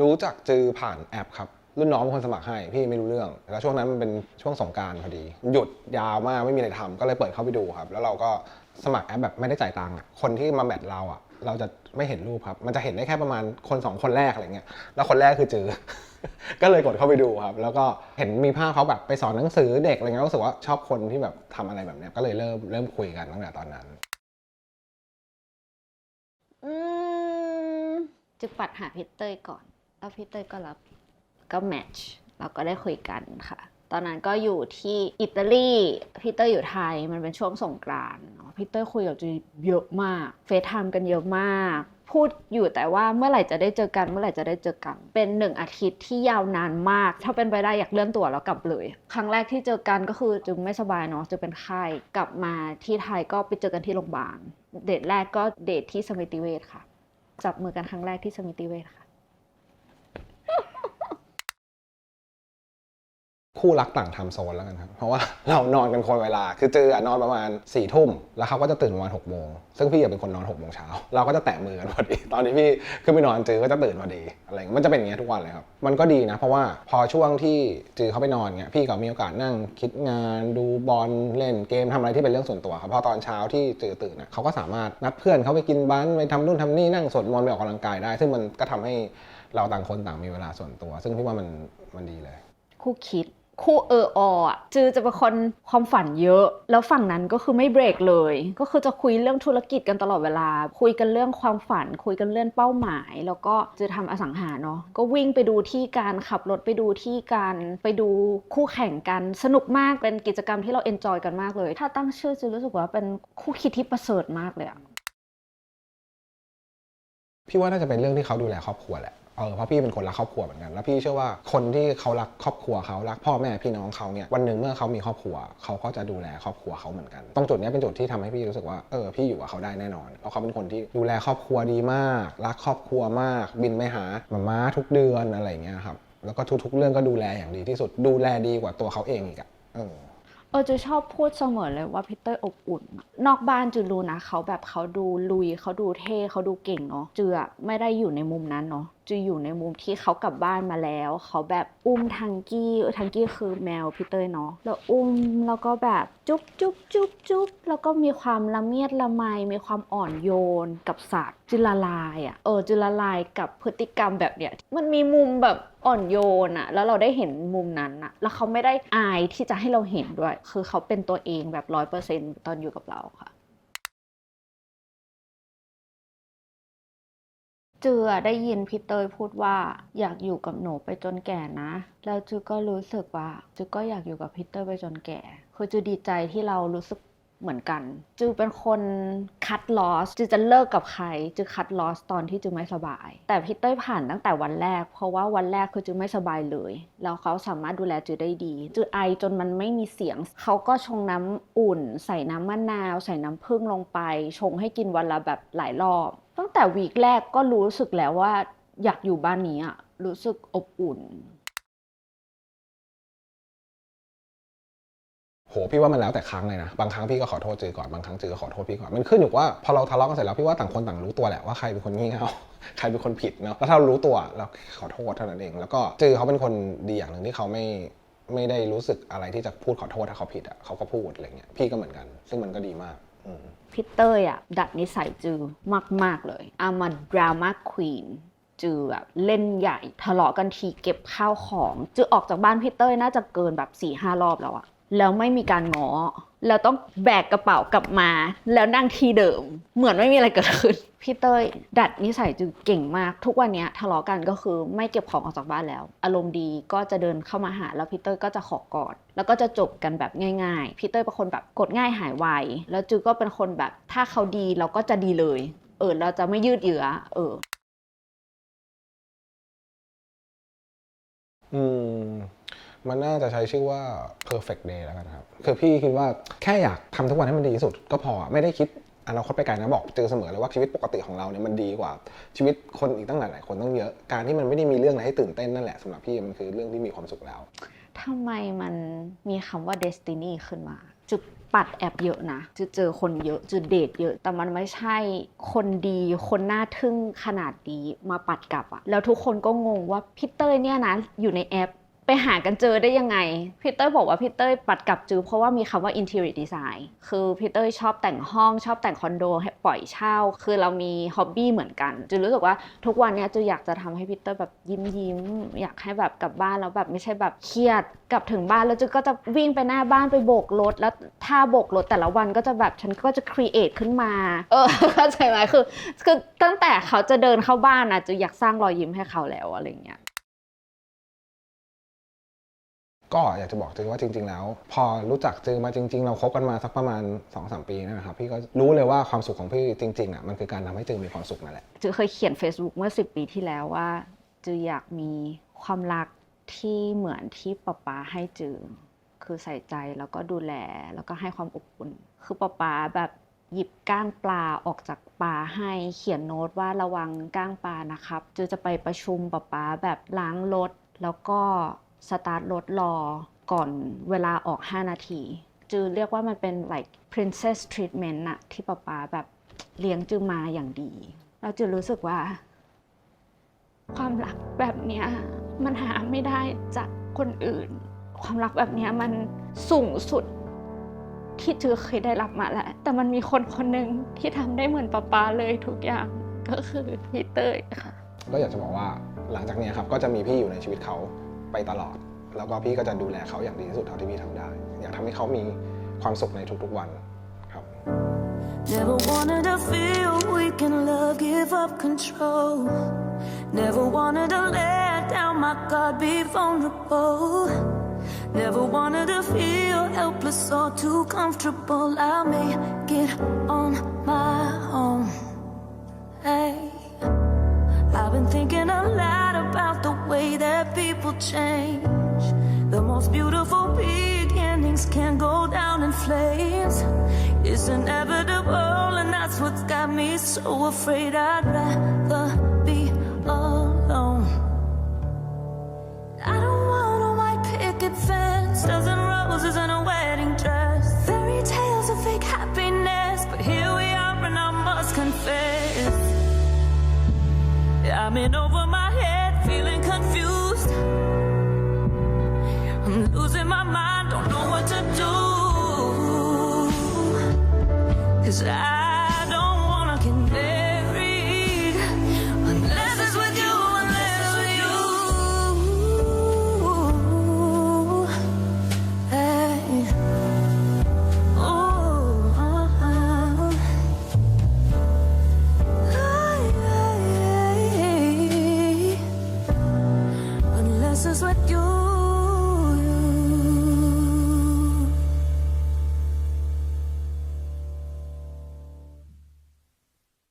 รู้จักจือผ่านแอปครับ รุ่นน้องเป็นคนสมัครให้พี่ไม่รู้เรื่อง แล้วช่วงนั้นมันเป็นช่วงสงการพอดี หยุดยาวมากไม่มีอะไรทำก็เลยเปิดเข้าไปดูครับ แล้วเราก็สมัครแอปแบบไม่ได้จ่ายตังค์คนที่มาแมทเราอะ เราจะไม่เห็นรูปครับ มันจะเห็นได้แค่ประมาณคนสองคนแรกอะไรเงี้ย แล้วคนแรกคือจือก็เลยกดเข้าไปดูครับ แล้วก็เห็นมีภาพเขาแบบไปสอนหนังสือเด็กอะไรเงี้ยรู้สึกว่าชอบคนที่แบบทำอะไรแบบเนี้ยก็เลยเริ่มเริ่มคุยกันตั้งแต่ตอนนั้นอืมจึกปัดหาพี่เต้ยก่อน แล้วพี่เตยก็รับก็แมทช์เราก็ได้คุยกันค่ะ ตอนนั้นก็อยู่ที่อิตาลีพี่เตยอยู่ไทยมันเป็นช่วงสงกรานต์พี่เตยคุยกับจูเยอะมาก เฟซไทม์กันเยอะมาก พูดอยู่แต่ว่าเมื่อไหร่จะได้เจอกัน เมื่อไหร่จะได้เจอกัน เป็นหนึ่งอาทิตย์ที่ยาวนานมาก ถ้าเป็นไปได้อยากเลื่อนตัวแล้วกลับเลย ครั้งแรกที่เจอกันก็คือจึงไม่สบายเนาะจึงเป็นไข้กลับมาที่ไทยก็ไปเจอกันที่โรงพยาบาลเดทแรกก็เดทที่สมิติเวชค่ะจับมือกันครั้งแรกที่สมิติเวชค่ะ คู่รักต่างทำโซนแล้วกันครับ เพราะว่า เรานอนกันคนเวลา คือเจออะนอนประมาณ4ี่ทุ่ม แล้วเขาก็จะตื่นประมาณ6กโมง ซึ่งพี่อะเป็นคนนอน6กโมงเช้า เราก็จะแตะมือกันพอดี ตอนที่พี่ขึ้นไปนอนจือก็จะตื่นพอดี อะไรเงี้ยมันจะเป็นอย่างเงี้ยทุกวันเลยครับ มันก็ดีนะ เพราะว่าพอช่วงที่จือเขาไปนอนเงี้ย พี่ก็มีโอกาสนั่งคิดงานดูบอลเล่นเกมทำอะไรที่เป็นเรื่องส่วนตัวครับ พอตอนเช้าที่จือตื่นอะเขาก็สามารถนัดเพื่อนเขาไปกินบ้านไปทำนู่นทำนี่นั่งสวดมนต์ไปออกกำลังกายได้ ซึ่งมันก็ทำให้เราต่างคนต่างมีเวลาส่วนตัว ซึ่งพี่ว่ามันมันดีเลย คู่คิด คู่เออออะจือจะเป็นคนความฝันเยอะ แล้วฝั่งนั้นก็คือไม่เบรกเลย ก็คือจะคุยเรื่องธุรกิจกันตลอดเวลา คุยกันเรื่องความฝัน คุยกันเรื่องเป้าหมาย แล้วก็จะทำอสังหาเนาะก็วิ่งไปดูที่การขับรถไปดูที่การไปดูคู่แข่งกันสนุกมากเป็นกิจกรรมที่เราเอนจอยกันมากเลย ถ้าตั้งชื่อจือรู้สึกว่าเป็นคู่คิดที่ประเสริฐมากเลยอะพี่ว่าน่าจะเป็นเรื่องที่เขาดูแลครอบครัวแหละ เออเพราะพี่เป็นคนรักครอบครัวเหมือนกัน แล้วพี่เชื่อว่าคนที่เขารักครอบครัวเขารักพ่อแม่พี่น้องเขาเนี่ยวันหนึ่งเมื่อเขามีครอบครัวเขาก็จะดูแลครอบครัวเขาเหมือนกันตรงจุดนี้เป็นจุดที่ทำให้พี่รู้สึกว่าเออพี่อยู่กับเขาได้แน่นอนเพราะเขาเป็นคนที่ดูแลครอบครัวดีมาก รักครอบครัวมาก บินไปหามาม่าทุกเดือนอะไรเงี้ยครับแล้วก็ทุกๆ เรื่องก็ดูแลอย่างดีที่สุดดูแลดีกว่าตัวเขาเองอีกอะเออเออจูชอบพูดเสมอเลยว่าพีเตอร์อบอุ่น นอกบ้านจูรู้นะเขาแบบเขาดูลุยเขาดูเท่เขาดูเก่งเนาะจูอไม่ได้อยู่ในมุมนั้นเนาะ จูอยู่ในมุมที่เขากลับบ้านมาแล้ว เขาแบบอุ้มทังกี้ทังกี้คือแมวพีเตอร์เนาะแล้วอุ้มแล้วก็แบบจุ๊บจุ๊บจุ๊บจุ๊บแล้วก็มีความละเมียดละไมมีความอ่อนโยนกับสัตว์จุลลายอะ่ะเออจุลลายกับพฤติกรรมแบบเนี้ยมันมีมุมแบบอ่อนโยนอะแล้วเราได้เห็นมุมนั้นอะแล้วเขาไม่ได้อายที่จะให้เราเห็นด้วย คือเขาเป็นตัวเองแบบร้อยเปอร์เซ็นตอนอยู่กับเราค่ะ จือได้ยินพี่เตยพูดว่าอยากอยู่กับหนูไปจนแก่นะ แล้วจือก็รู้สึกว่าจือก็อยากอยู่กับพี่เตยไปจนแก่ คือจือดีใจที่เรารู้สึกเหมือนกัน จือเป็นคนคัดลอสจือจะเลิกกับใครจือคัดลอสตอนที่จือไม่สบาย แต่พี่เต้ยผ่านตั้งแต่วันแรก เพราะว่าวันแรกคือจือไม่สบายเลย แล้วเขาสามารถดูแลจือได้ดี จือไอจนมันไม่มีเสียง เขาก็ชงน้ำอุ่น ใส่น้ำมะนาว ใส่น้ำผึ้งลงไป ชงให้กินวันละแบบหลายรอบ แต่วีคแรกก็รู้สึกแล้วว่าอยากอยู่บ้านนี้อะรู้สึกอบอุ่น โหพี่ว่ามันแล้วแต่ครั้งเลยนะ บางครั้งพี่ก็ขอโทษจือก่อน บางครั้งจือก็ขอโทษพี่ก่อน มันขึ้นอยู่ว่าพอเราทะเลาะกันเสร็จแล้วพี่ว่าต่างคนต่างรู้ตัวแหละว่าใครเป็นคนงี่เง่า ใครเป็นคนผิดเนาะ แล้วถ้าเรารู้ตัวเราขอโทษเท่านั้นเอง แล้วก็จือเขาเป็นคนดีอย่างหนึ่งที่เขาไม่ไม่ได้รู้สึกอะไรที่จะพูดขอโทษถ้าเขาผิดอะเขาก็พูดอะไรเงี้ย พี่ก็เหมือนกัน ซึ่งมันก็ดีมาก พี่เต้ยอะ ดัดนิสัยจือมาก ๆ เลยอามาดราม่าควีนจือแบบเล่นใหญ่ทะเลาะกันทีเก็บข้าวของ จือออกจากบ้านพี่เต้ยน่าจะเกินแบบสี่ห้ารอบแล้วอะ แล้วไม่มีการง้อแล้วต้องแบกกระเป๋ากลับมา แล้วนั่งที่เดิม เหมือนไม่มีอะไรเกิดขึ้นพี่เต้ยดัดนิสัยจือเก่งมาก ทุกวันเนี้ยทะเลาะกันก็คือไม่เก็บของออกจากบ้านแล้ว อารมณ์ดีก็จะเดินเข้ามาหาแล้วพี่เต้ยก็จะขอกอด แล้วก็จะจบกันแบบง่าย ๆพี่เต้ยเป็นคนแบบกดง่ายหายไวแล้วจือก็เป็นคนแบบถ้าเขาดีเราก็จะดีเลย เออเราจะไม่ยืดเยื้อเออ อืม มันน่าจะใช้ชื่อว่า perfect day แล้วกันครับคือพี่คิดว่าแค่อยากทำทุกวันให้มันดีที่สุด ก็พอไม่ได้คิดอนาคตไปไกลนะบอกเจอเสมอเลยว่าชีวิตปกติของเราเนี่ยมันดีกว่า ชีวิตคนอีกตั้งหลายๆคนตั้งเยอะการที่มันไม่ได้มีเรื่องอะไรให้ตื่นเต้นนั่นแหละสำหรับพี่มันคือเรื่องที่มีความสุขแล้วทำไมมันมีคำว่า destiny ขึ้นมา จุดปัดแอปเยอะนะจะเจอคนเยอะจะเดทเยอะ แต่มันไม่ใช่คนดีคนน่าทึ่งขนาดนี้มาปัดกลับอะแล้วทุกคนก็งงว่าพี่เต้ยเนี่ยนะอยู่ในแอป ไปหากันเจอได้ยังไงพี่เต้ยบอกว่าพี่เต้ยปัดกลับจือเพราะว่ามีคำว่า interior design คือพี่เต้ยชอบแต่งห้องชอบแต่งคอนโดให้ปล่อยเช่า คือเรามีฮ็อบบี้เหมือนกันจือรู้สึกว่าทุกวันนี้จืออยากจะทำให้พี่เต้ยแบบยิ้มยิ้มอยากให้แบบกลับบ้านแล้วแบบไม่ใช่แบบเครียดกลับถึงบ้านแล้วจือก็จะวิ่งไปหน้าบ้านไปโบกรถแล้วท่าโบกรถแต่ละวันก็จะแบบฉันก็จะ create ขึ้นมาเออเข้าใจไหมคือคือตั้งแต่เขาจะเดินเข้าบ้านอะจืออยากสร้างรอยยิ้มให้เขาแล้วอะไรอย่างเงี้ย ก็อยากจะบอกจือว่าจริง ๆ แล้ว พอรู้จักจือมาจริง ๆ เราคบกันมาสักประมาณ2อสปีนยนะครับพี่ก็รู้เลยว่าความสุขของพี่จริงๆอะมันคือการทำให้จือมีความสุขนั่นแหละจือเคยเขียน Facebook เมื่อ 10 ปีที่แล้วว่าจืออยากมีความรักที่เหมือนที่ป๊าป๊าให้จือคือใส่ใจแล้วก็ดูแลแล้วก็ให้ความอบอุ่น คือป๊าป๊าแบบหยิบก้างปลาออกจากปลาให้เขียนโน้ตว่าระวังก้างปลานะครับจือจะไปประชุมป๊าป๊าแบบล้างรถแล้วก็ สตาร์ทรถรอก่อนเวลาออก 5 นาที จือเรียกว่ามันเป็น like princess treatment อะที่ป๊าป๊าแบบเลี้ยงจือมาอย่างดีเราจือรู้สึกว่า ความรักแบบเนี้ยมันหาไม่ได้จากคนอื่น ความรักแบบเนี้ยมันสูงสุดที่จือเคยได้รับมาแหละแต่มันมีคนคนหนึ่งที่ทำได้เหมือนป๊าป๊าเลยทุกอย่างก็คือพี่เต้ยค่ะ ก็อยากจะบอกว่าหลังจากเนี้ยครับก็จะมีพี่อยู่ในชีวิตเขา ไปตลอด แล้วก็พี่ก็จะดูแลเขาอย่างดีที่สุดเท่าที่พี่ทำได้ อยากทำให้เขามีความสุขในทุกๆวันครับ Never wanted to feel weak in love, give up control. Never wanted to let down my guard, be vulnerable. Never wanted to feel helpless or too comfortable. I make it on my own. Hey, I've been thinking a lot that people change. The most beautiful beginnings can go down in flames. It's inevitable, and that's what's got me so afraid. I'd rather be alone. I don't want a white picket fence, dozen roses and a wedding dress. Fairy tales of fake happiness, but here we are, and I must confess. I'm in over my head, feeling confused. Cause I